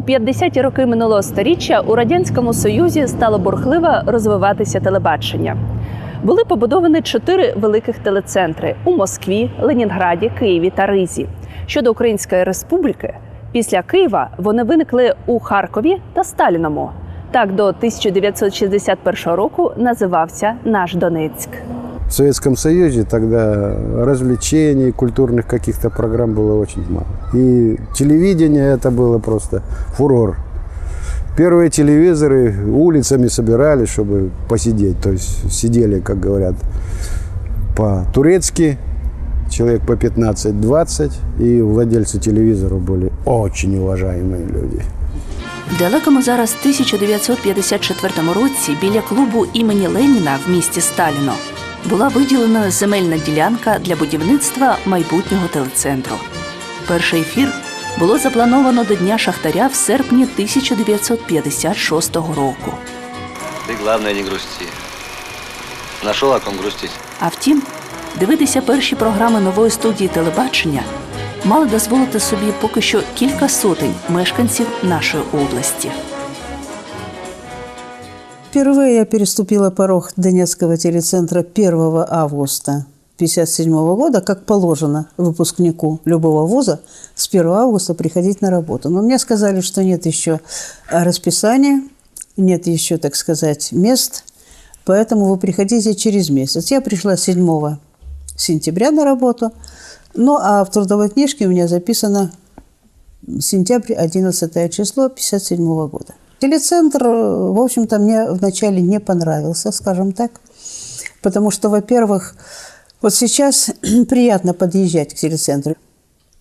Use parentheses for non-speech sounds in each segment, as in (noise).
У 50-ті роки минулого століття у радянському союзі стало бурхливо розвиватися телебачення. Були побудовані чотири великих телецентри у Москві, Ленінграді, Києві та Ризі. Щодо Української республіки, після Києва вони виникли у Харкові та Сталіному. Так до 1961 року називався наш Донецьк. В Советском Союзе тогда развлечений, культурных каких-то программ было очень мало. И телевидение это было просто фурор. Первые телевизоры улицами собирали, чтобы посидеть. То есть сидели, как говорят, по-турецки, человек по 15-20. И владельцы телевизоров были очень уважаемые люди. В далекому зараз 1954 році біля клубу імені Леніна в місті Сталіно була виділена земельна ділянка для будівництва майбутнього телецентру. Перший ефір було заплановано до Дня Шахтаря в серпні 1956 року. Ты, главное, не грусти. Нашел о ком грустить. А втім, дивитися перші програми нової студії телебачення мали дозволити собі поки що кілька сотень мешканців нашої області. Впервые я переступила порог Донецкого телецентра 1 августа 1957 года, как положено выпускнику любого вуза с 1 августа приходить на работу. Но мне сказали, что нет еще расписания, нет еще, так сказать, мест, поэтому вы приходите через месяц. Я пришла 7 сентября на работу, ну а в трудовой книжке у меня записано сентябрь, 11 число 1957 года. Телецентр, э, в общем-то, мне вначале не понравился, скажем так, потому что, во-первых, вот сейчас (clears throat) приятно подъезжать к телецентру.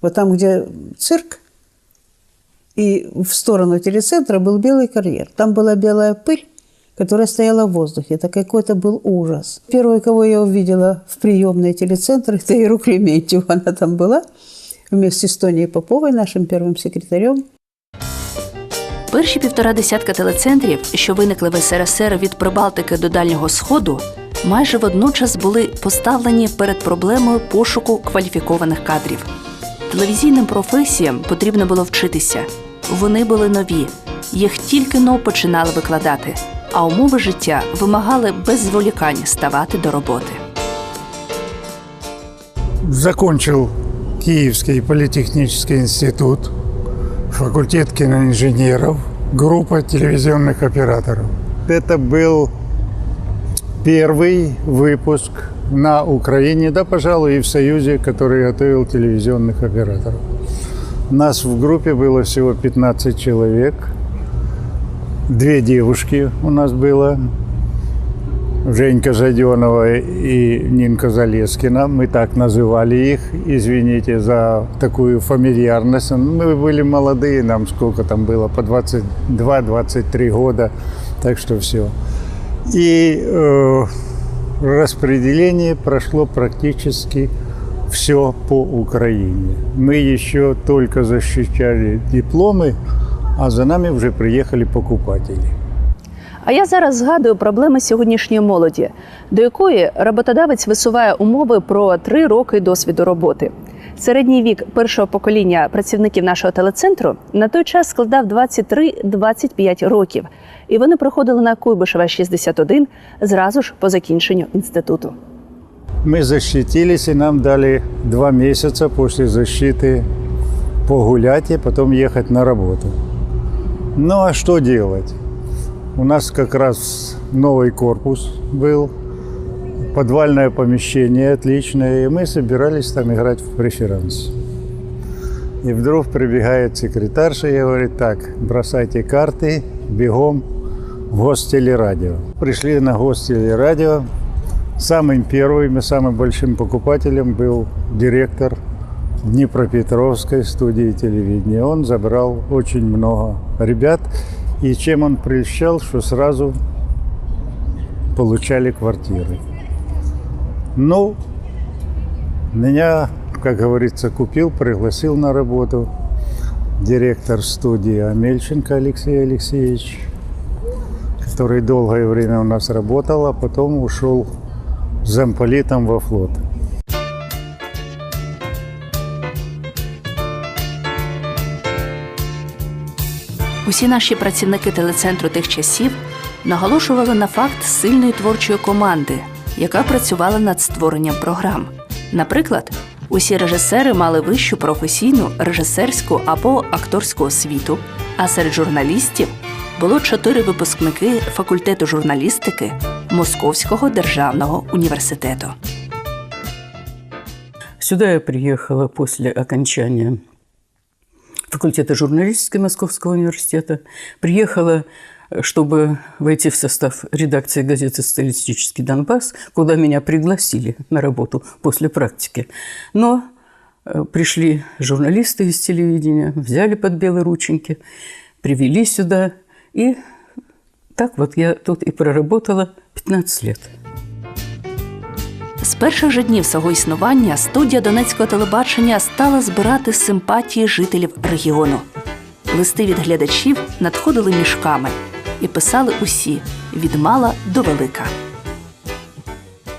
Вот там, где цирк, и в сторону телецентра был белый карьер. Там была белая пыль, которая стояла в воздухе. Это какой-то был ужас. Первой, кого я увидела в приемной телецентре, (laughs) это Иру Клементьеву. Она там была вместе с Тонией Поповой, нашим первым секретарем. Перші півтора десятка телецентрів, що виникли в СРСР від Прибалтики до Дальнього Сходу, майже водночас були поставлені перед проблемою пошуку кваліфікованих кадрів. Телевізійним професіям потрібно було вчитися. Вони були нові, їх тільки но починали викладати, а умови життя вимагали без зволікань ставати до роботи. Закончил Киевский политехнический институт, факультет киноинженеров, группа телевизионных операторов. Это был первый выпуск на Украине, да, пожалуй, и в Союзе, который готовил телевизионных операторов. Нас в группе было всего 15 человек. Две девушки у нас было. Женька Жаденова и Нинка Залескина. Мы так называли их. Извините за такую фамильярность. Мы были молодые, нам сколько там было, по 22-23 года. Так что все. И э, распределение прошло практически все по Украине. Мы еще только защищали дипломы, а за нами уже приехали покупатели. А я зараз згадую проблеми сьогоднішньої молоді, до якої роботодавець висуває умови про три роки досвіду роботи. Середній вік першого покоління працівників нашого телецентру на той час складав 23-25 років, і вони приходили на Куйбишева 61 зразу ж по закінченню інституту. Мы защитились, нам дали два месяца после защиты погулять и потом ехать на работу. Ну а что делать? У нас как раз новый корпус был, подвальное помещение отличное, и мы собирались там играть в преферанс. И вдруг прибегает секретарша и говорит, так, бросайте карты, бегом в гостелерадио. Пришли на гостелерадио, Самым первым и самым большим покупателем был директор Днепропетровской студии телевидения. Он забрал очень много ребят. И чем он прельщал, что сразу получали квартиры. Ну, меня, как говорится, купил, пригласил на работу директор студии Амельченко Алексей Алексеевич, который долгое время у нас работал, а потом ушел замполитом во флот. Усі наші працівники телецентру тих часів наголошували на факт сильної творчої команди, яка працювала над створенням програм. Наприклад, усі режисери мали вищу професійну режисерську або акторську освіту, а серед журналістів було чотири випускники факультету журналістики Московського державного університету. Сюда я приехала после окончания факультета журналистики Московского университета. Приехала, э, чтобы войти в состав редакции газеты «Социалистический Донбасс», куда меня пригласили на работу после практики. Но э, пришли журналисты из телевидения, взяли под белые рученьки, привели сюда. И так вот я тут и проработала 15 лет. З перших же днів свого існування студія Донецького телебачення стала збирати симпатії жителів регіону. Листи від глядачів надходили мішками і писали усі від мала до велика.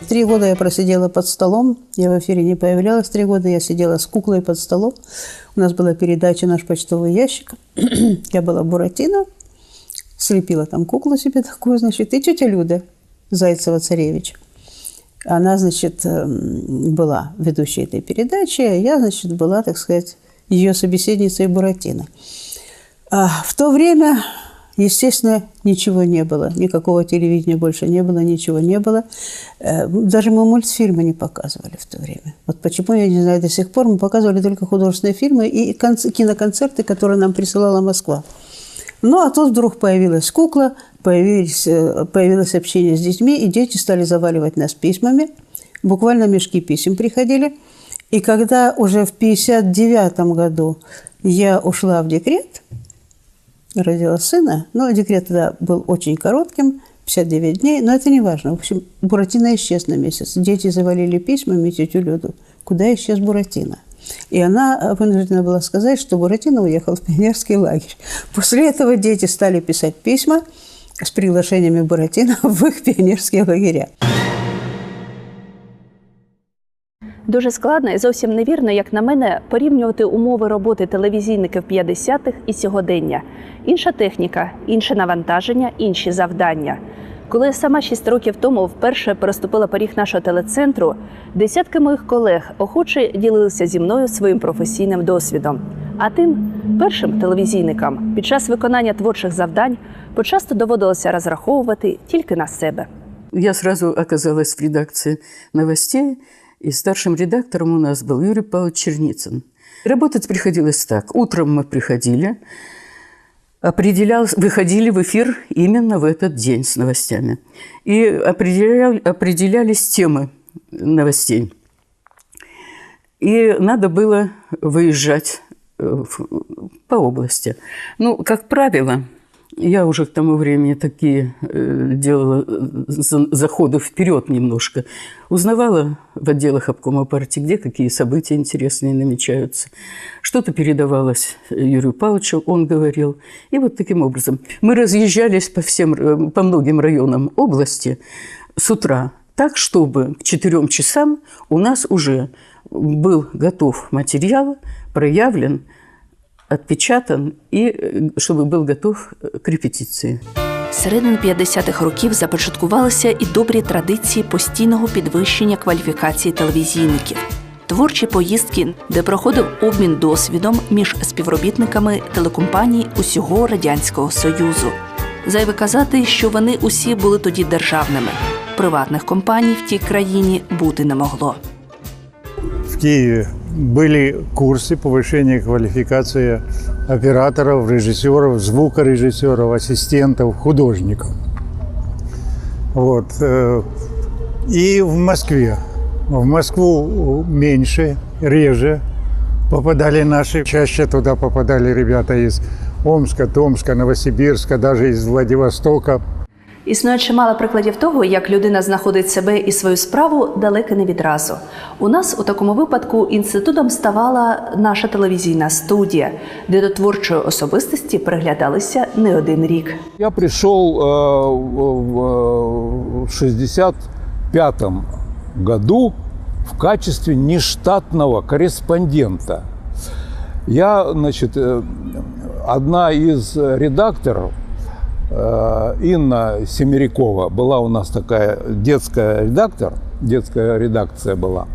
Три года я просидела под столом, я в эфире не появлялась три года, я сидела с куклой под столом. У нас была передача «Наш почтовый ящик». я (clears throat) была Буратино, слепила там куклу себе такую, значит, и тетя Люда Зайцева-Царевич. Она, значит, эм, была ведущей этой передачи, а я, значит, была, так сказать, ее собеседницей Буратино. А в то время, естественно, ничего не было. Никакого телевидения больше не было, ничего не было. Э, Даже мы мультфильмы не показывали в то время. Вот почему, я не знаю, до сих пор мы показывали только художественные фильмы и конц- киноконцерты, которые нам присылала Москва. Ну, а тут вдруг появилась кукла, появились, э, появилось общение с детьми, и дети стали заваливать нас письмами. Буквально мешки писем приходили. И когда уже в 59 году я ушла в декрет, родила сына, но декрет тогда был очень коротким, 59 дней, но это не важно. В общем, Буратино исчез на месяц. Дети завалили письмами тетю Люду. Куда исчез Буратино? И она вынуждена была сказать, что Буратино уехал в пионерский лагерь. После этого дети стали писать письма с приглашениями Буратино (laughs) в их пионерские лагеря. Дуже складно і зовсім невірно, як на мене, порівнювати умови роботи телевізійників 50-х і сьогодення. Інша техніка, інше навантаження, інші завдання. Коли я сама 6 років тому вперше переступила поріг нашого телецентру, десятки моїх колег охоче ділилися зі мною своїм професійним досвідом. А тим першим телевізійникам під час виконання творчих завдань почасто доводилося розраховувати тільки на себе. Я сразу оказалась в редакции новостей, и старшим редактором у нас был Юрий Павлович Черницын. Работать приходилось так. Утром мы приходили, определял, выходили в эфир именно в этот день с новостями. И определял, определялись темы новостей. И надо было выезжать э, по области. Ну, как правило, я уже к тому времени такие э, делала э, за- заходы вперед немножко. Узнавала в отделах обкома партии, где какие события интересные намечаются. Что-то передавалось Юрию Павловичу, он говорил. И вот таким образом. Мы разъезжались по, всем, э, по многим районам области с утра, так, чтобы к четырем часам у нас уже был готов материал, проявлен, отпечатан, и э, чтобы был готов э, к репетиции. Середин 50-х років започаткувалися і добрі традиції постійного підвищення кваліфікації телевізійників. Творчі поїздки, де проходив обмін досвідом між співробітниками телекомпаній усього Радянського Союзу. Зайве казати, що вони усі були тоді державними. Приватних компаній в тій країні бути не могло. В Киеве были курсы повышения квалификации операторов, режиссеров, звукорежиссеров, ассистентов, художников. Вот. э, И в Москве. В Москву меньше, реже попадали наши. Чаще туда попадали ребята из Омска, Томска, Новосибирска, даже из Владивостока. Існує чимало прикладів того, як людина знаходить себе і свою справу далеко не відразу. У нас у такому випадку інститутом ставала наша телевізійна студія, де до творчої особистості приглядалися не один рік. Я пришел э, в- в 65 году в качестве нештатного корреспондента. Я, значит, э, одна из редакторов, э, Инна Семерякова, была у нас такая детская редактор, детская редакция была.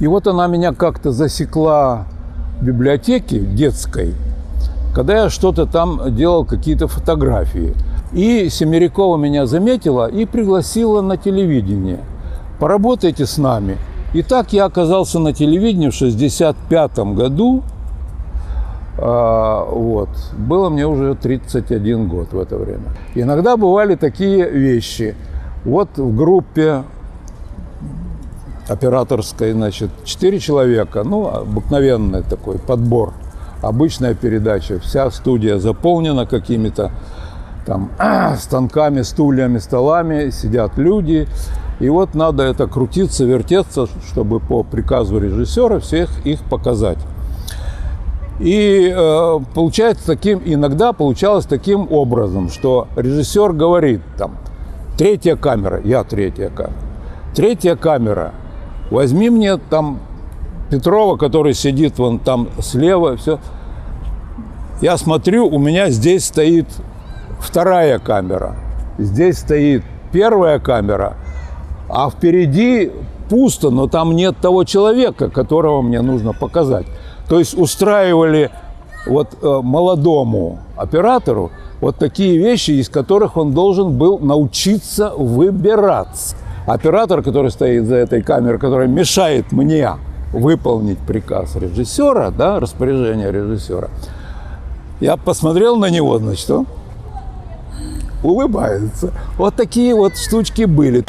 И вот она меня как-то засекла в библиотеке детской, когда я что-то там делал, какие-то фотографии. И Семерякова меня заметила и пригласила на телевидение. Поработайте с нами. И так я оказался на телевидении в 65 году. А, вот. Было мне уже 31 год в это время. Иногда бывали такие вещи. Вот в группе операторской, значит, 4 человека, ну, обыкновенный такой подбор, обычная передача. Вся студия заполнена какими-то там (clears throat) станками, стульями, столами, сидят люди. И вот надо это крутиться, вертеться, чтобы по приказу режиссера всех их показать. И э, получается таким, иногда получалось таким образом, что режиссер говорит там, третья камера, я третья камера, третья камера, возьми мне там Петрова, который сидит вон там слева, все. Я смотрю, у меня здесь стоит вторая камера, здесь стоит первая камера, а впереди пусто, но там нет того человека, которого мне нужно показать. То есть устраивали вот э, молодому оператору вот такие вещи, из которых он должен был научиться выбираться. Оператор, который стоит за этой камерой, которая мешает мне выполнить приказ режиссера, да, распоряжение режиссера, я посмотрел на него, значит, он улыбается. Вот такие вот штучки были.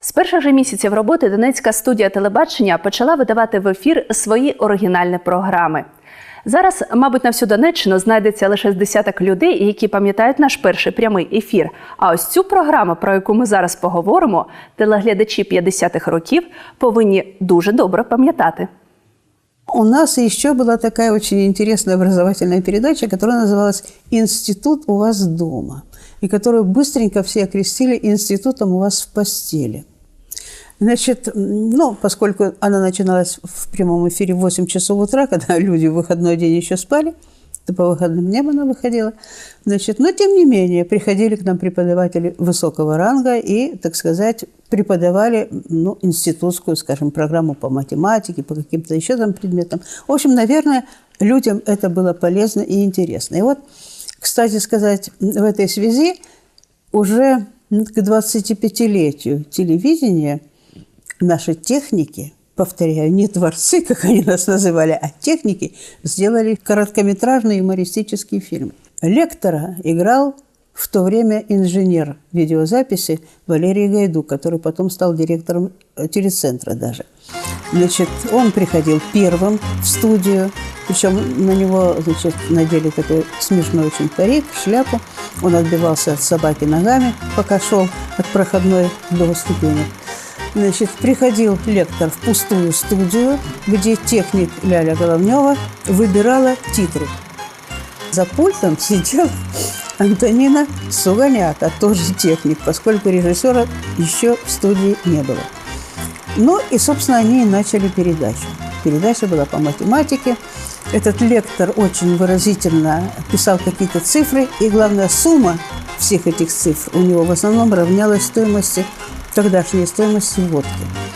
З перших же місяців роботи Донецька студія телебачення почала видавати в ефір свої оригінальні програми. Зараз, мабуть, на всю Донеччину знайдеться лише з десяток людей, які пам'ятають наш перший прямий ефір. А ось цю програму, про яку ми зараз поговоримо, телеглядачі 50-х років повинні дуже добре пам'ятати. У нас еще была такая очень интересная образовательная передача, которая называлась «Институт у вас дома», и которую быстренько все окрестили «Институтом у вас в постели». Значит, ну, поскольку она начиналась в прямом эфире в 8 часов утра, (laughs) когда люди в выходной день еще спали, то по выходным дням она выходила. Значит, но тем не менее, приходили к нам преподаватели высокого ранга и, так сказать, преподавали ну, институтскую, скажем, программу по математике, по каким-то еще там предметам. В общем, наверное, людям это было полезно и интересно. И вот, кстати сказать, в этой связи уже к 25-летию телевидения наши техники, повторяю, не творцы, (laughs) как они нас называли, а техники, сделали короткометражный юмористический фильм. Лектора играл в то время инженер видеозаписи Валерий Гайду, который потом стал директором телецентра даже. Значит, он приходил первым в студию, причем на него, значит, надели такой смешной очень парик, шляпу. Он отбивался от собаки ногами, пока шел от проходной до ступенек. Значит, приходил лектор в пустую студию, где техник Ляля Головнева выбирала титры. За пультом (laughs) сидел Антонина Суганяка, тоже техник, поскольку режиссера еще в студии не было. Ну и, собственно, они и начали передачу. Передача была по математике. Этот лектор очень выразительно писал какие-то цифры, и главная сумма всех этих цифр у него в основном равнялась стоимости тогдашней стоимости водки.